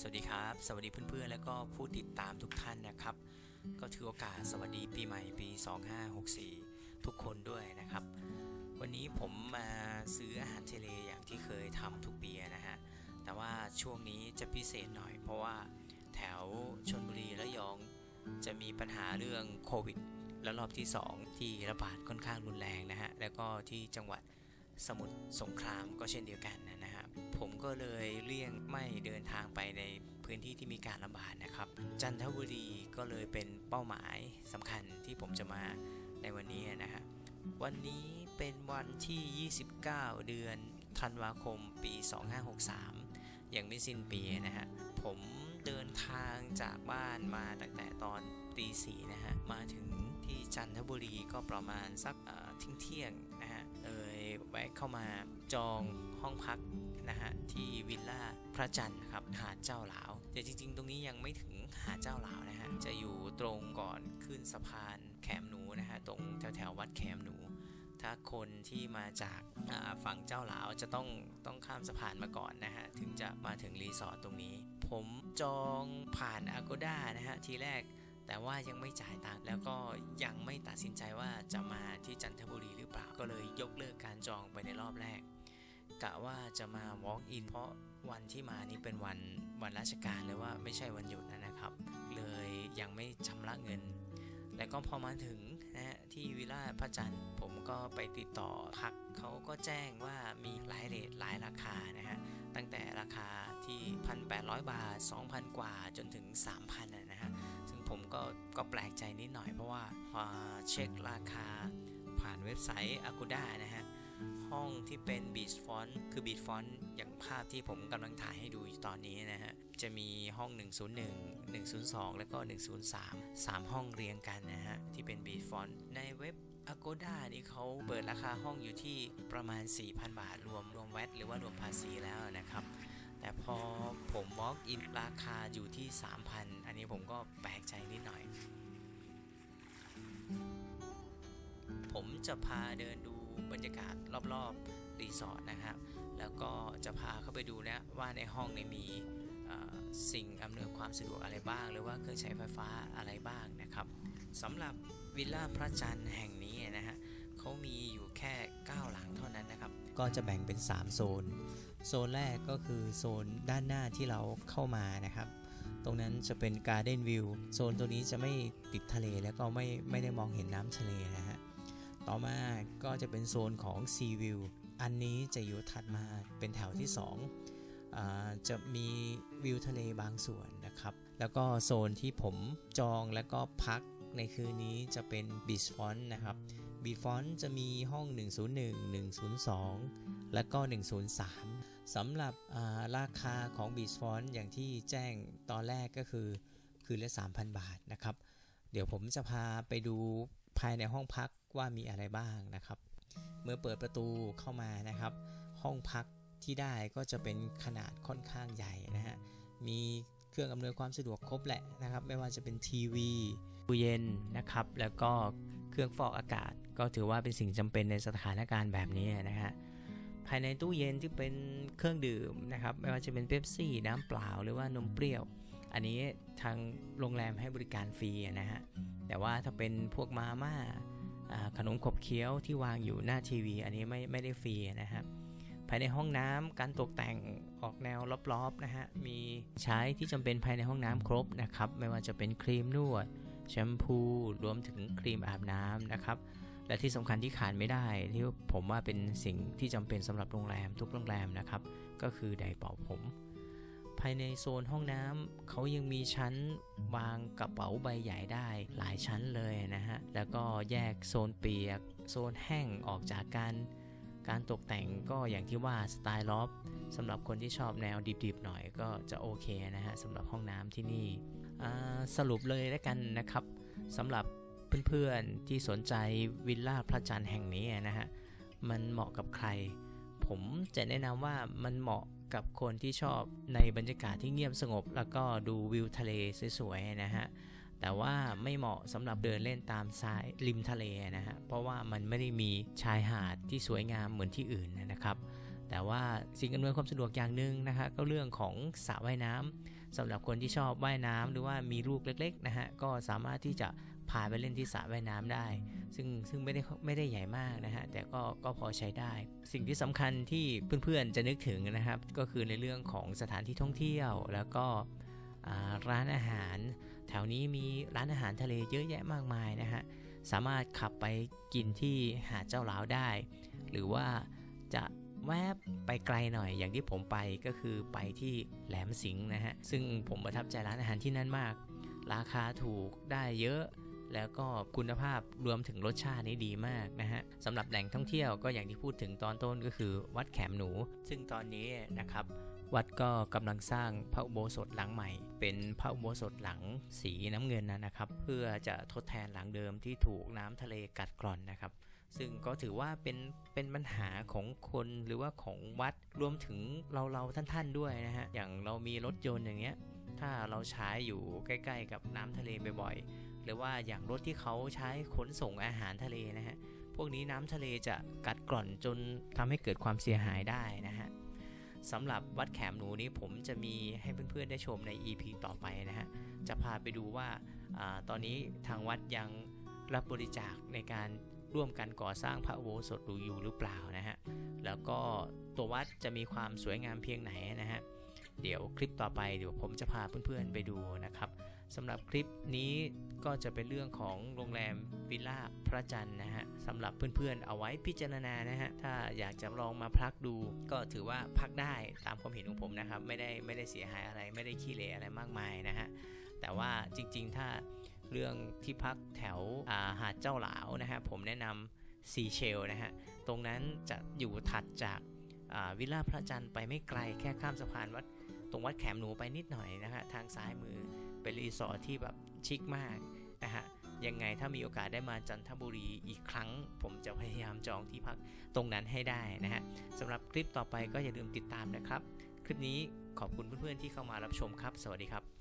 สวัสดีครับ สวัสดีเพื่อนๆ และก็ผู้ติดตามทุกท่านนะครับ ก็ถือโอกาสสวัสดีปีใหม่ปี 2564 ทุกคนด้วยนะครับ วันนี้ผมมาซื้ออาหารทะเลอย่างที่เคยทำทุกปีนะฮะ แต่ว่าช่วงนี้จะพิเศษหน่อย เพราะว่าแถวชนบุรีและยองจะมีปัญหาเรื่องโควิดและรอบที่ 2 ที่ระบาดค่อนข้างรุนแรงนะฮะ แล้วก็ที่จังหวัดสมุทรสงครามก็เช่นเดียวกันนะ ก็เลยเลี่ยงไม่เดินทางไปในพื้นที่ที่มีการระบาดนะครับ จันทบุรีก็เลยเป็นเป้าหมายสำคัญที่ผมจะมาในวันนี้นะฮะวันนี้เป็นวันที่ 29 เดือนธันวาคมปี 2563ยังไม่สิ้นปีนะฮะผมเดินทางจากบ้านมาตั้งแต่ตอนตีสี่นะฮะมาถึงที่จันทบุรีก็ประมาณสักทิ้งเที่ยงนะฮะเลยแวะเข้ามาจองห้องพัก นะฮะที่วิลล่าพระจันทร์ครับหาดเจ้าหลาวแต่จริง ๆ ตรงนี้ยังไม่ถึงหาดเจ้าหลาวนะฮะจะอยู่ตรงก่อนขึ้นสะพานแขมหนูนะฮะตรงแถวแถวๆวัดแขมหนูถ้าคนที่มาจากฝั่งเจ้าหลาวจะต้องต้องข้ามสะพานมาก่อนนะฮะ ถึงจะมาถึงรีสอร์ทตรงนี้ ผมจองผ่าน Agoda นะฮะ ทีแรก แต่ว่ายังไม่จ่ายตังค์แล้วก็ยังไม่ตัดสินใจว่าจะมาที่จันทบุรีหรือเปล่า ก็เลยยกเลิกการจองไปในรอบแรก กะว่าจะมา walk in เพราะวันที่มานี้เป็นวันวันราชการหรือว่าไม่ใช่วันหยุดนะครับ เลยยังไม่ชำระเงิน แล้วก็พอมาถึงนะฮะที่วิลล่าพระจันทร์ผมก็ไปติดต่อพักเขาก็แจ้งว่ามีหลายเรทหลายราคานะฮะตั้งแต่ราคาที่ 1,800 บาท 2,000 กว่าจนถึง 3,000นะฮะซึ่งผมก็ก็แปลกใจนิดหน่อยเพราะว่าพอเช็คราคาผ่านเว็บไซต์ Agoda นะฮะ ห้องที่เป็น Beach Font คือ Beach Font อย่างภาพที่ผมกำลังถ่ายให้ดูอยู่ตอนนี้นะฮะ จะมีห้อง 101 102 แล้วก็ 103 3 ห้องเรียงกันนะฮะ ที่เป็น Beach Font ในเว็บ Agoda นี่เขาเปิดราคาห้องอยู่ที่ประมาณ 4,000 บาท รวมรวมแวตหรือว่ารวมภาษีแล้วนะครับแต่พอผม walk in ราคาอยู่ที่ 3,000 อันนี้ผมก็แปลกใจนิดหน่อย ผมจะพาเดินดู บรรยากาศรอบๆรีสอร์ทนะครับแล้วก็จะพาเข้าไปดูนะว่าในห้องเนี่ยมีสิ่งอำนวยความสะดวกอะไรบ้าง หรือว่าเครื่องใช้ไฟฟ้าอะไรบ้างนะครับสำหรับวิลล่าพระจันทร์แห่งนี้นะฮะเขามีอยู่แค่ 9 หลังเท่านั้นนะครับ ก็จะแบ่งเป็น 3 โซน โซนแรกก็คือโซนด้านหน้าที่เราเข้ามานะครับ ตรงนั้นจะเป็นการ์เด้นวิว โซนตัวนี้จะไม่ติดทะเลแล้วก็ไม่ไม่ได้มองเห็นน้ำทะเลนะฮะ ต่อมาก็จะเป็นโซนของ Sea View อันนี้จะอยู่ถัดมาเป็นแถวที่2อ่าจะมีวิวทะเลบางส่วนนะครับ แล้วก็โซนที่ผมจองแล้วก็พักในคืนนี้จะเป็น Beach Front นะครับ Beach Front จะมีห้อง 101 102 แล้วก็ 103สำหรับาราคาของ Beach Front อย่างที่แจ้งตอนแรกก็คือคืนละ 3,000 บาทนะครับ เดี๋ยวผมจะพาไปดูภายในห้องพัก ว่ามีอะไรบ้างนะครับ เมื่อเปิดประตูเข้ามานะครับ ห้องพักที่ได้ก็จะเป็นขนาดค่อนข้างใหญ่นะฮะมีเครื่องอำนวยความสะดวกครบแหละนะครับ ไม่ว่าจะเป็นทีวีตู้เย็นนะครับ แล้วก็เครื่องฟอกอากาศ ก็ถือว่าเป็นสิ่งจำเป็นในสถานการณ์แบบนี้นะฮะภายในตู้เย็นที่เป็นเครื่องดื่มนะครับ ไม่ว่าจะเป็นเป๊ปซี่น้ำเปล่าหรือว่านมเปรี้ยว อันนี้ทางโรงแรมให้บริการฟรีนะฮะแต่ว่าถ้าเป็นพวกมาม่าอ่า ขนมขบเคี้ยวที่วางอยู่หน้าทีวี อันนี้ไม่ไม่ได้ฟรีนะฮะภายในห้องน้ำการตกแต่งออกแนวรอบๆนะฮะมีใช้ที่จำเป็นภายในห้องน้ำครบนะครับไม่ว่าจะเป็นครีมนวดแชมพูรวมถึงครีมอาบน้ำนะครับและที่สำคัญที่ขาดไม่ได้ที่ผมว่าเป็นสิ่งที่จำเป็นสำหรับโรงแรมทุกโรงแรมนะครับก็คือไดร์เป่าผม ภายในโซนห้องน้ำเขายังมีชั้นวางกระเป๋าใบใหญ่ได้หลายชั้นเลยนะฮะ แล้วก็แยกโซนเปียก โซนแห้งออกจากการการตกแต่งก็อย่างที่ว่าสไตล์ลอฟสำหรับคนที่ชอบแนวดิบๆหน่อยก็จะโอเคนะฮะสำหรับห้องน้ำที่นี่สรุปเลยแล้วกันนะครับสำหรับเพื่อนๆที่สนใจวิลล่าพระจันทร์แห่งนี้นะฮะ มันเหมาะกับใคร ผมจะแนะนำว่ามันเหมาะ กับคนที่ชอบในบรรยากาศที่เงียบสงบ แล้วก็ดูวิวทะเลสวยๆนะฮะแต่ว่าไม่เหมาะสำหรับเดินเล่นตามซ้ายริมทะเลนะฮะเพราะว่ามันไม่ได้มีชายหาดที่สวยงามเหมือนที่อื่นนะครับแต่ว่าสิ่งอำนวยความสะดวกอย่างหนึ่งนะฮะก็เรื่องของสระว่ายน้ำสำหรับคนที่ชอบว่ายน้ำหรือว่ามีลูกเล็กๆนะฮะก็สามารถที่จะ พาไปเล่นที่สระว่ายน้ำได้ ซึ่งซึ่งไม่ได้ไม่ได้ใหญ่มากนะฮะแต่ก็ก็พอใช้ได้ สิ่งที่สำคัญที่เพื่อนๆจะนึกถึงนะครับ ก็คือในเรื่องของสถานที่ท่องเที่ยวแล้วก็ร้านอาหาร แถวนี้มีร้านอาหารทะเลเยอะแยะมากมายนะฮะสามารถขับไปกินที่หาดเจ้าหลาวได้ หรือว่าจะแวบไปไกลหน่อยอย่างที่ผมไปก็คือไปที่แหลมสิงห์นะฮะซึ่งผมประทับใจร้านอาหารที่นั่นมาก ราคาถูกได้เยอะ แล้วก็คุณภาพรวมถึงรสชาตินี่ดีมากนะฮะสำหรับแหล่งท่องเที่ยวก็อย่างที่พูดถึงตอนต้นก็คือ วัดแขมหนู ซึ่งตอนนี้นะครับวัดก็กำลังสร้างพระอุโบสถหลังใหม่ เป็นพระอุโบสถหลังสีน้ำเงินนะครับ เพื่อจะทดแทนหลังเดิมที่ถูกน้ำทะเลกัดกร่อนนะครับ ซึ่งก็ถือว่าเป็นเป็นปัญหาของคนหรือว่าของวัดรวมถึงเราเราท่านๆด้วยนะฮะอย่างเรามีรถยนต์อย่างเงี้ยถ้าเราใช้อยู่ใกล้ ๆ กับน้ำทะเลบ่อย หรือว่าอย่างรถที่เขาใช้ขนส่งอาหารทะเลนะฮะ พวกนี้น้ำทะเลจะกัดกร่อนจนทำให้เกิดความเสียหายได้นะฮะสำหรับวัดแขมหนูนี้ผมจะมีให้เพื่อนๆได้ชมใน EP ต่อไปนะฮะ จะพาไปดูว่าอตอนนี้ทางวัดยังรับบริจาคในการร่วมกันก่อสร้างพระอุโบสถอยู่หรือเปล่านะฮะ แล้วก็ตัววัดจะมีความสวยงามเพียงไหนนะฮะ เดี๋ยวคลิปต่อไปเดี๋ยวผมจะพาเพื่อนๆไปดูนะครับสำหรับคลิปนี้ ก็จะเป็นเรื่องของโรงแรมวิลล่าพระจันทร์นะฮะสำหรับเพื่อนๆ เอาไว้พิจารณานะฮะ ถ้าอยากจะลองมาพักดู ก็ถือว่าพักได้ตามความเห็นของผมนะครับ ไม่ได้ไม่ได้เสียหายอะไร ไม่ได้ขี้เหร่อะไรมากมายนะฮะ แต่ว่าจริงๆ ถ้าเรื่องที่พักแถวหาดเจ้าหลาวนะฮะ ผมแนะนำซีเชลนะฮะ ตรงนั้นจะอยู่ถัดจากวิลล่าพระจันทร์ไปไม่ไกลแค่ข้ามสะพานวัดตรงวัดแขมหนูไปนิดหน่อยนะฮะทางซ้ายมือเป็นรีสอร์ทที่แบบ ชิคมากนะฮะยังไงถ้ามีโอกาสได้มาจันทบุรีอีกครั้ง ผมจะพยายามจองที่พักตรงนั้นให้ได้นะฮะสำหรับคลิปต่อไปก็อย่าลืมติดตามนะครับ คลิปนี้ขอบคุณเพื่อนๆที่เข้ามารับชมครับ สวัสดีครับ